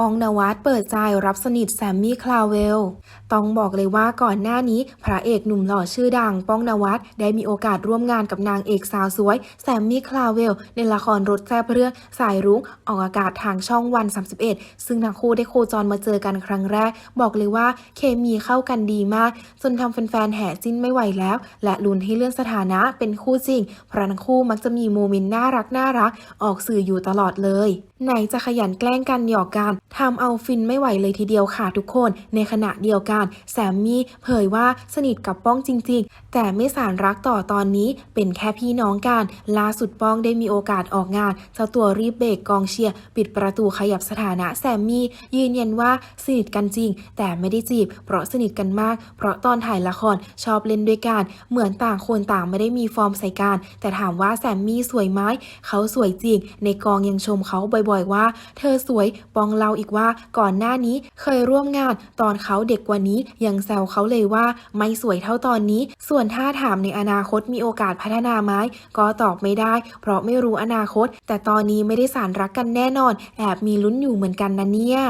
ปองนวัดเปิดใจรับสนิทแซมมี่คลาเวล ต้องบอกเลยว่าก่อนหน้านี้พระเอกหนุ่มหล่อชื่อดังป้องนวัดได้มีโอกาสร่วมงานกับนางเอกสาวสวย แซมมี่คลาเวล ในละครรถแซ่บเรื่องสายรุ้งออกอากาศทางช่องวัน 31 ซึ่งทั้งคู่ได้โคจรมาเจอกันครั้งแรก บอกเลยว่าเคมีเข้ากันดีมาก จนทำแฟนๆแห่จิ้นไม่ไหวแล้ว และลุ้นให้เลื่อนสถานะเป็นคู่จริงเพราะทั้งคู่มักจะมีโมเมนต์น่ารักน่ารักออกสื่ออยู่ตลอดเลย ไหนจะขยันแกล้งกันหยอกกัน ทำเอาฟินไม่ไหวเลยทีเดียวค่ะทุกคน ในขณะเดียวกัน แซมมี่เผยว่าสนิทกับป้องจริง ๆ แต่ไม่สารรักต่อตอนนี้เป็นแค่พี่น้องกัน ล่าสุดป้องได้มีโอกาสออกงานเจ้าตัวรีบเบรกกองเชียร์ปิดประตูขยับสถานะแซมมี่ยืนยันว่าสนิทกันจริง แต่ไม่ได้จีบ เพราะสนิทกันมาก เพราะตอนถ่ายละครชอบเล่นด้วยกัน เหมือนต่างคนต่างไม่ได้มีฟอร์มใส่กันแต่ถามว่าแซมมี่สวยไหมเขาสวยจริง ในกองยังชมเขาบ่อยๆว่า เธอสวยปองเล่าอีกว่าก่อนหน้านี้เคยร่วมงานตอนเขาเด็กกว่านี้ยังแซวเขาเลยว่าไม่สวยเท่าตอนนี้ ส่วนถ้าถามในอนาคตมีโอกาสพัฒนาไหมก็ตอบไม่ได้ เพราะไม่รู้อนาคต แต่ตอนนี้ไม่ได้สารรักกันแน่นอน แอบมีลุ้นอยู่เหมือนกันนะเนี่ย